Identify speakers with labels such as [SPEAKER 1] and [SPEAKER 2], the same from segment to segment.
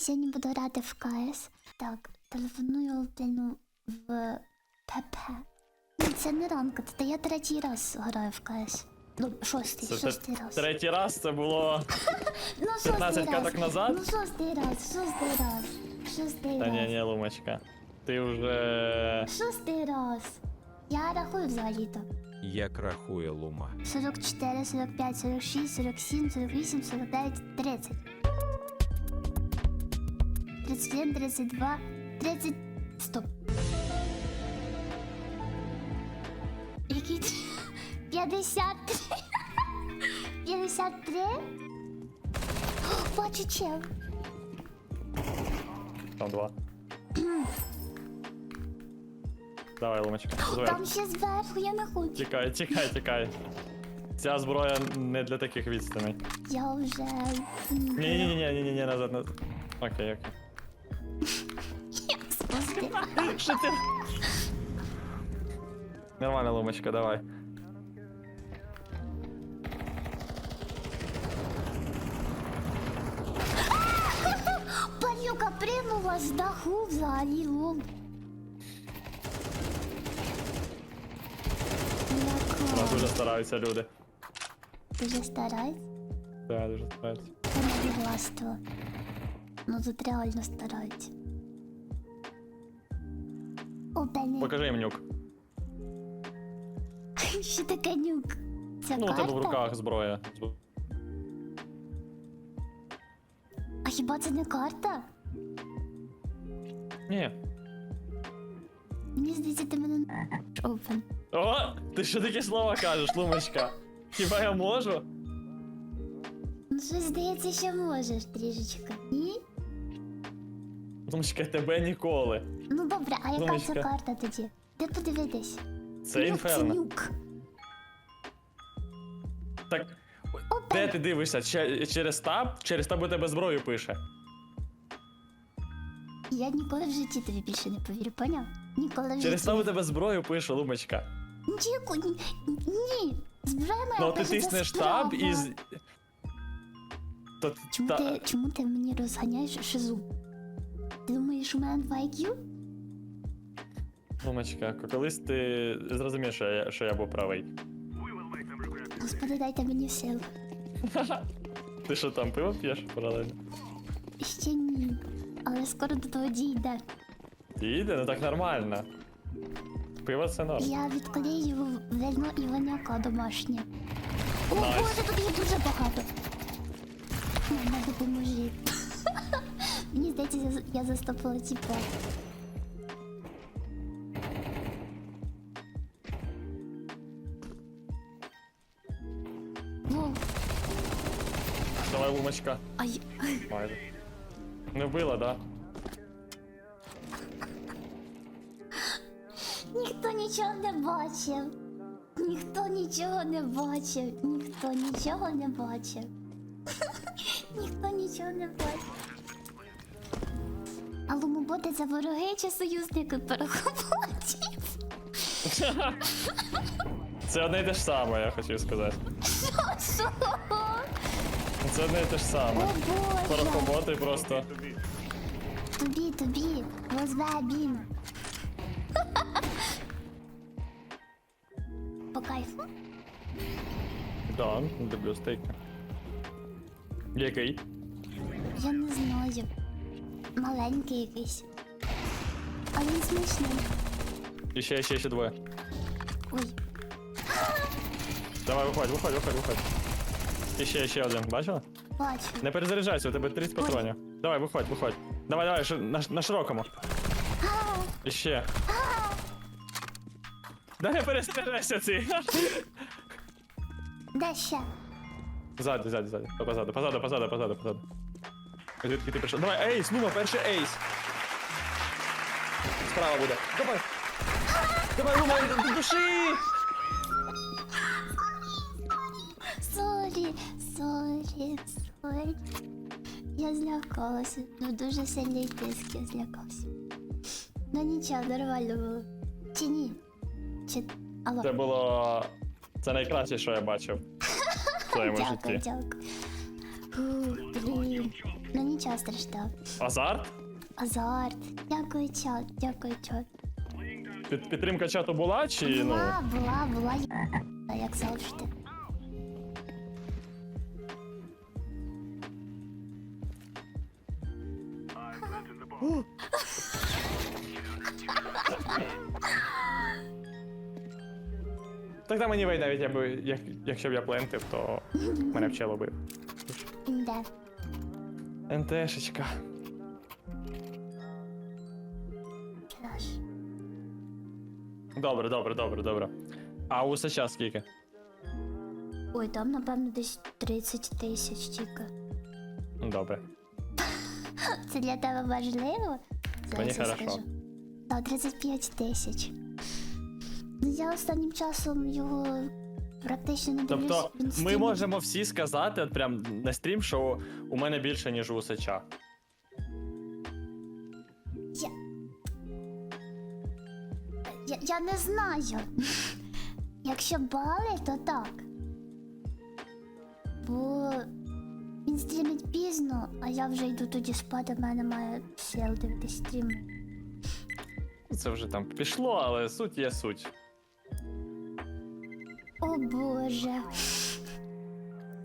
[SPEAKER 1] Сьогодні буду грати в КС. Так, телефоную Алтину в ПП. Це не ранка, це я третій раз граю в КС. Ну, шостий,
[SPEAKER 2] Це
[SPEAKER 1] шостий раз.
[SPEAKER 2] третій раз це було.
[SPEAKER 1] Ну, шостий
[SPEAKER 2] 15
[SPEAKER 1] раз.
[SPEAKER 2] каток назад?
[SPEAKER 1] Ну, шостий раз, шостий раз. Шостий
[SPEAKER 2] Та ні,
[SPEAKER 1] раз.
[SPEAKER 2] ні, Лумочка. Ти вже.
[SPEAKER 1] Шостий раз. Я рахую взагалі-то.
[SPEAKER 3] Як рахує Лума.
[SPEAKER 1] 44, 45, 46, 47, 48, 49, 30. 31, 32, 30. Стоп. Які? т- 53. 53? О, Бачу чел.
[SPEAKER 2] Там два. Давай, Лумочка. Зверх.
[SPEAKER 1] Там ще зверху, я не хочу.
[SPEAKER 2] Тікай, тікай, тікай. Ця зброя не для таких відстаней.
[SPEAKER 1] Я вже...
[SPEAKER 2] Ні, ні, ні, ні, ні, ні, назад, назад. Окей, окей.
[SPEAKER 1] Спусти.
[SPEAKER 2] Що ти? Нормально, Лумочка, давай.
[SPEAKER 1] Падлюка пригнула з даху взагалі лол.
[SPEAKER 2] У нас
[SPEAKER 1] Яка?
[SPEAKER 2] дуже стараються люди.
[SPEAKER 1] Дуже старається?
[SPEAKER 2] Так, дуже стараються.
[SPEAKER 1] Це не відластво. Ну тут реально стараються. О, Бенні.
[SPEAKER 2] Покажи їм нюк.
[SPEAKER 1] Що таке нюк? Це
[SPEAKER 2] Ну, у
[SPEAKER 1] карта?
[SPEAKER 2] тебе в руках зброя.
[SPEAKER 1] А хіба це не карта?
[SPEAKER 2] Ні.
[SPEAKER 1] Мені здається, ти мене Open.
[SPEAKER 2] О, ти що такі слова кажеш, Лумочка? Хіба я можу?
[SPEAKER 1] Ну щось здається, що можеш трішечки. Ні?
[SPEAKER 2] Лумочка, тебе ніколи.
[SPEAKER 1] Ну добре, а яка
[SPEAKER 2] Лумочка.
[SPEAKER 1] це карта тоді? Де подивитись?
[SPEAKER 2] Це інферно. Так,
[SPEAKER 1] О,
[SPEAKER 2] де ти дивишся? Че- Через таб? Через таб у тебе зброю пише.
[SPEAKER 1] Я ніколи в житті тобі більше не повірю, поняв? Ніколи в
[SPEAKER 2] Через
[SPEAKER 1] житті.
[SPEAKER 2] таб у тебе зброю пише, Лумочка.
[SPEAKER 1] Ніку, ні, ні. Збирай моя
[SPEAKER 2] Ну ти тиснеш таб і. з- То,
[SPEAKER 1] Чому,
[SPEAKER 2] та...
[SPEAKER 1] ти, чому ти мені розганяєш шизу? Думаєш, у мене 2 IQ?
[SPEAKER 2] Лумочка, колись ти зрозумієш, що я, що я був правий.
[SPEAKER 1] Господи, дайте мені сил.
[SPEAKER 2] Ти що там пиво п'єш паралельно?
[SPEAKER 1] Ще ні. Але скоро до того дійде.
[SPEAKER 2] Їде, ну так нормально. Пиво це норм.
[SPEAKER 1] Я відклею вино і виняка домашнє. О
[SPEAKER 2] Найс.
[SPEAKER 1] боже, тут їх дуже багато. Мама, допоможи. Мені здається, я, я застопила тіпа. Воу,
[SPEAKER 2] Давай, Лумочка.
[SPEAKER 1] ай,
[SPEAKER 2] Майже. Не вбила, да?
[SPEAKER 1] ніхто нічого не бачив. Ніхто нічого не бачив. Ніхто нічого не бачив. Ніхто нічого не бачив. А лумоботи це вороги чи союзники перехоплювачів?
[SPEAKER 2] Це одне і те ж саме, я хотів сказати.
[SPEAKER 1] Що?
[SPEAKER 2] Це одне і те ж саме.
[SPEAKER 1] Боже!
[SPEAKER 2] Порохоботи просто.
[SPEAKER 1] Тобі, тобі, розбабін. По кайфу?
[SPEAKER 2] Да, люблю стейки. Який?
[SPEAKER 1] Я не знаю. Маленький якийсь. Але він смачний.
[SPEAKER 2] І ще, ще, ще двоє.
[SPEAKER 1] Ой,
[SPEAKER 2] Давай, виходь, виходь, виходь, виходь. І ще, ще один, бачила?
[SPEAKER 1] бачу.
[SPEAKER 2] Не перезаряджайся, у тебе 30 патронів. Давай, виходь, виходь. Давай, давай, ши- на, на широкому. І ще. Да не перезаряджайся ці.
[SPEAKER 1] Де ще?
[SPEAKER 2] Ззаді, ззаді, ззаді. Позаду, позаду, позаду, позаду, позаду. Звідки ти прийшов? Давай, ейс, Нума, перший ейс. Справа буде. Давай. Давай, Нума, души!
[SPEAKER 1] Сорі, сорі, сорі. Я злякалася. Ну дуже сильний тиск, я злякався. Ну нічого, нормально було. Чи ні? Чи. Алло.
[SPEAKER 2] Це було. Це найкраще, що я бачив в своєму
[SPEAKER 1] Дякую,
[SPEAKER 2] житті.
[SPEAKER 1] дякую. Фу, нічого страшного.
[SPEAKER 2] Азарт?
[SPEAKER 1] Азарт. Дякую, чат, дякую, чат.
[SPEAKER 2] Під, підтримка чату була чи ну?
[SPEAKER 1] Була, була, була, як завжди.
[SPEAKER 2] Так мені вийде, навіть я би, як, якщо б я плентив, то мене вчило бив.
[SPEAKER 1] Де?
[SPEAKER 2] НТшечка. Добре, добре, добре, добре. А у Сача скільки?
[SPEAKER 1] Ой, там, напевно, десь 30 тисяч тільки.
[SPEAKER 2] Добре.
[SPEAKER 1] Це для тебе важливо?
[SPEAKER 2] Мені
[SPEAKER 1] Зараз я
[SPEAKER 2] хорошо.
[SPEAKER 1] скажу. Так, 35 тисяч. Ну, я останнім часом його практично не дивлюсь.
[SPEAKER 2] Тобто, ми можемо всі сказати, от прям на стрім, що у мене більше, ніж у Сача.
[SPEAKER 1] Я... Я, я не знаю. Якщо бали, то так. Бо він стрімить пізно, а я вже йду тоді спати, в мене має сил дивитись стрім.
[SPEAKER 2] Це вже там пішло, але суть є суть.
[SPEAKER 1] О боже.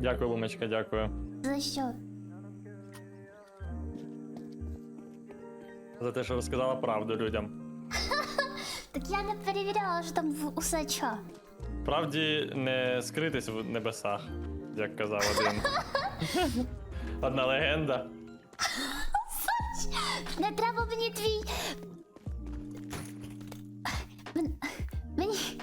[SPEAKER 2] Дякую, Лумочка, дякую.
[SPEAKER 1] За що?
[SPEAKER 2] За те, що розказала правду людям.
[SPEAKER 1] Так я не перевіряла, що там в усача.
[SPEAKER 2] Правді не скритись в небесах, як казав один. Одна легенда.
[SPEAKER 1] Не треба мені твій. Мен- Мені.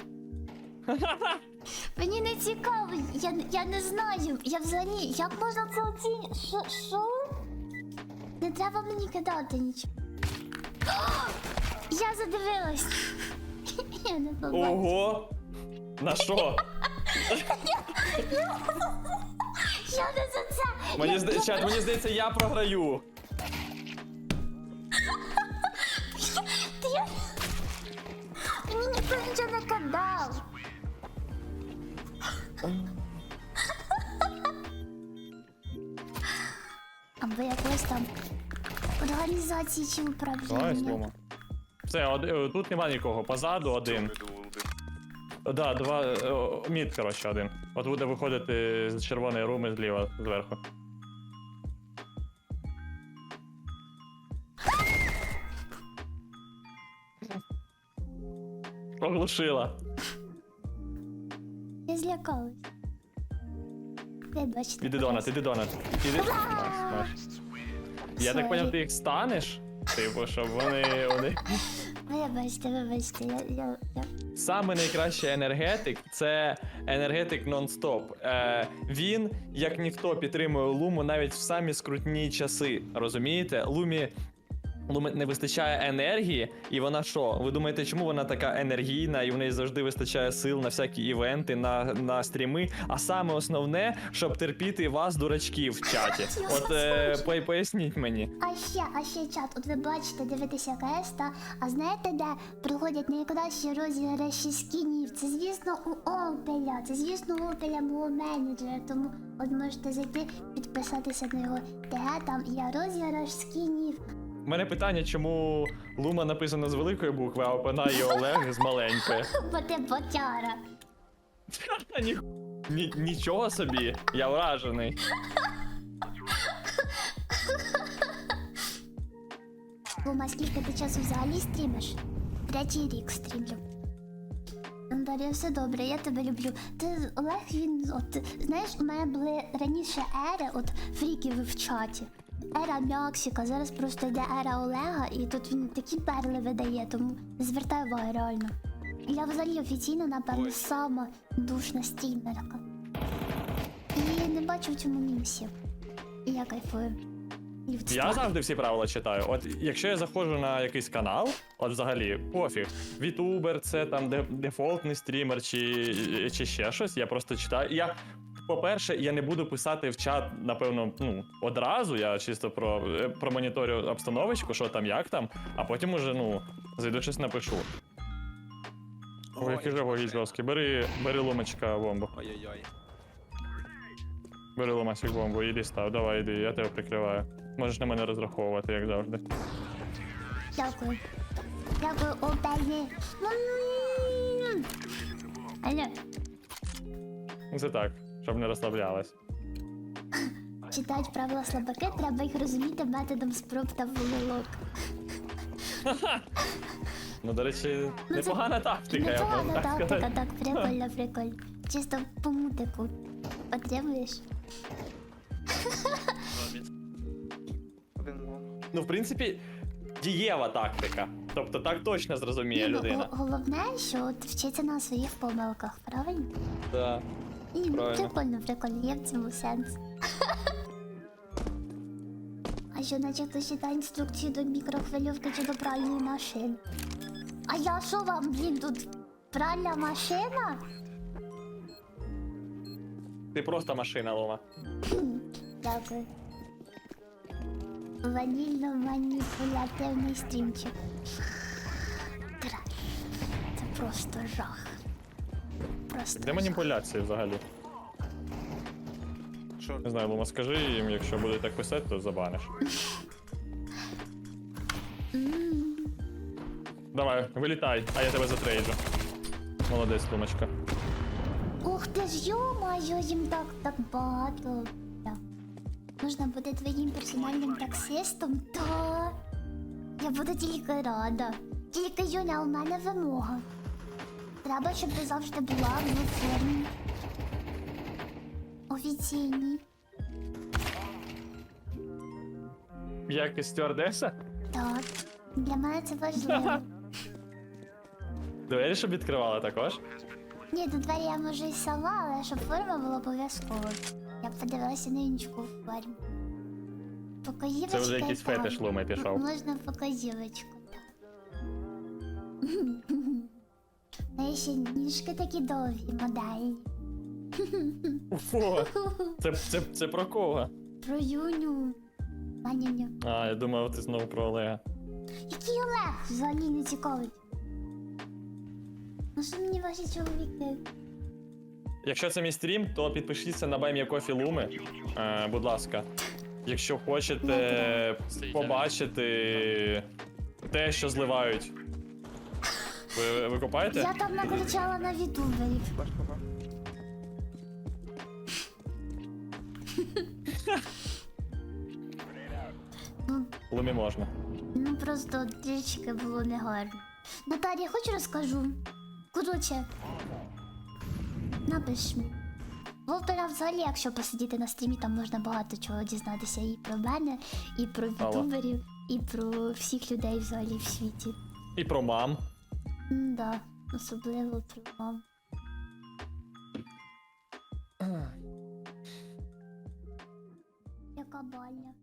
[SPEAKER 1] Мені не цікаво, я, я не знаю. Я взагалі, як можна це оцінювати? Що? Що? Не треба мені кидати нічого. Я задивилась. Я не побачила.
[SPEAKER 2] Ого! На що?
[SPEAKER 1] Я не за це.
[SPEAKER 2] Мені, зда... Чат, мені здається, я програю.
[SPEAKER 1] Ти я... Мені ніхто нічого Або якось там організації чи
[SPEAKER 2] Давай,
[SPEAKER 1] управління.
[SPEAKER 2] Слома. Все, од... е, тут нема нікого. Позаду один. Да, два. е, о, Мід, коротше, один. От буде виходити з червоної руми зліва, зверху. Оглушила.
[SPEAKER 1] Я злякалась. Вибачте.
[SPEAKER 2] Іди донат, іди донат. Іди. Найс, найс. Я так
[SPEAKER 1] Sorry.
[SPEAKER 2] поняв, ти їх станеш? Типу, щоб вони. вони...
[SPEAKER 1] Вибачте, вибачте, я, я, я...
[SPEAKER 2] Саме найкращий енергетик це енергетик нон-стоп. Е, він, як ніхто, підтримує Луму навіть в самі скрутні часи. Розумієте? Лумі. Не вистачає енергії, і вона що? Ви думаєте, чому вона така енергійна, і в неї завжди вистачає сил на всякі івенти, на, на стріми? А саме основне, щоб терпіти вас, дурачків, в чаті. От е, поясніть мені.
[SPEAKER 1] А ще, а ще чат, от ви бачите, дивитеся КС, та, а знаєте, де проходять найкращі розіграші скінів? Це, звісно, у Опеля. Це, звісно, у Опеля мого менеджера, тому от можете зайти, підписатися на його ТГ, там є розіграш скінів.
[SPEAKER 2] У мене питання, чому Лума написано з великої букви, а Опена і Олег з маленької.
[SPEAKER 1] Бо ти ботяра.
[SPEAKER 2] Ні, ні, нічого собі, я вражений.
[SPEAKER 1] Лума, скільки ти часу взагалі стрімиш? Третій рік стрімлю. Дар'я, все добре, я тебе люблю. Ти Олег, він от знаєш, у мене були раніше ери, от фріків в чаті. Ера Мяксіка, зараз просто йде ера Олега, і тут він такі перли видає, тому не звертай уваги реально. Я взагалі офіційно, напевно, сама душна стрімерка. І не бачу в цьому мінусів. І я кайфую. І
[SPEAKER 2] Я завжди всі правила читаю. От якщо я заходжу на якийсь канал, от взагалі пофіг, вітубер, це там де, дефолтний стрімер чи, чи ще щось, я просто читаю. Я, по-перше, я не буду писати в чат, напевно, ну, одразу. Я чисто про, е, промоніторю обстановочку, що там, як там, а потім уже, ну, зайду щось напишу. Ой, який же вогій жорсткий. Бери, бери лумочка бомбу.
[SPEAKER 3] Ой-ой-ой.
[SPEAKER 2] Бери ломасик бомбу, іди став, давай іди, я тебе прикриваю. Можеш на мене розраховувати, як завжди.
[SPEAKER 1] Дякую. Дякую, оберні. Алло,
[SPEAKER 2] Це так, щоб не розслаблялась.
[SPEAKER 1] читають правила слабаки, треба їх розуміти методом спроб та помилок.
[SPEAKER 2] Ну, до речі,
[SPEAKER 1] Ну, це
[SPEAKER 2] непогана тактика, я б
[SPEAKER 1] Непогана
[SPEAKER 2] так
[SPEAKER 1] тактика,
[SPEAKER 2] сказати.
[SPEAKER 1] так, прикольно, прикольно. Чисто по мутику. Потребуєш?
[SPEAKER 2] Ну, в принципі, дієва тактика. Тобто так точно зрозуміє
[SPEAKER 1] Ні, ну,
[SPEAKER 2] людина.
[SPEAKER 1] головне, що от вчиться на своїх помилках, правильно?
[SPEAKER 2] Да.
[SPEAKER 1] Ну
[SPEAKER 2] Правильно.
[SPEAKER 1] прикольно, прикольно, є в цьому сенс. А що, наче хтось читає інструкцію до мікрохвильовки чи до пральної машини? А я що вам, блін, тут пральна машина?
[SPEAKER 2] Ти просто машина, Лома.
[SPEAKER 1] Дякую. Ванільно-маніпулятивний стрімчик. Це просто жах.
[SPEAKER 2] Де маніпуляції взагалі? Не знаю, Лома, скажи їм, якщо будуть так писати, то забаниш. Давай, вилітай, а я тебе затрейджу. Молодець, Лумочка.
[SPEAKER 1] Ух ти ж, йо-моє, їм так, так багато. Так. Можна бути твоїм персональним таксистом? Та. Я буду тільки рада. Тільки Юля, у мене вимога. Треба, щоб ти завжди була в формі. Офіційній.
[SPEAKER 2] Як і стюардеса?
[SPEAKER 1] Так. Для мене це важливо.
[SPEAKER 2] Двері, щоб відкривала також.
[SPEAKER 1] Ні, до двері я можу і сама, але щоб форма була обов'язково. Я б подивилася на інчку в формі.
[SPEAKER 2] Це вже якийсь фетиш Луми пішов.
[SPEAKER 1] Можна покоївочку, так. Ну ще ніжки такі довгі, модельні.
[SPEAKER 2] Фу, це, це, це про кого?
[SPEAKER 1] Про Юню. Манюню.
[SPEAKER 2] А, я думав, ти знову про Олега.
[SPEAKER 1] Який Олег? Взагалі не цікавить. Ну що мені ваші чоловіки?
[SPEAKER 2] Якщо це мій стрім, то підпишіться на Баймі Кофі Луми. Е, будь ласка. Якщо хочете побачити те, що зливають. Ви, ви копаєте?
[SPEAKER 1] Я там накричала на. Ну,
[SPEAKER 2] Лумі можна.
[SPEAKER 1] Ну просто трішки було негарно. Наталія, хоч розкажу. Коротше. Напиш. мені. Волтера взагалі, якщо посидіти на стрімі, там можна багато чого дізнатися і про мене, і про
[SPEAKER 2] Алло.
[SPEAKER 1] ютуберів, і про всіх людей взагалі в світі.
[SPEAKER 2] І про мам.
[SPEAKER 1] М-да, особливо про мам. Яка бальня.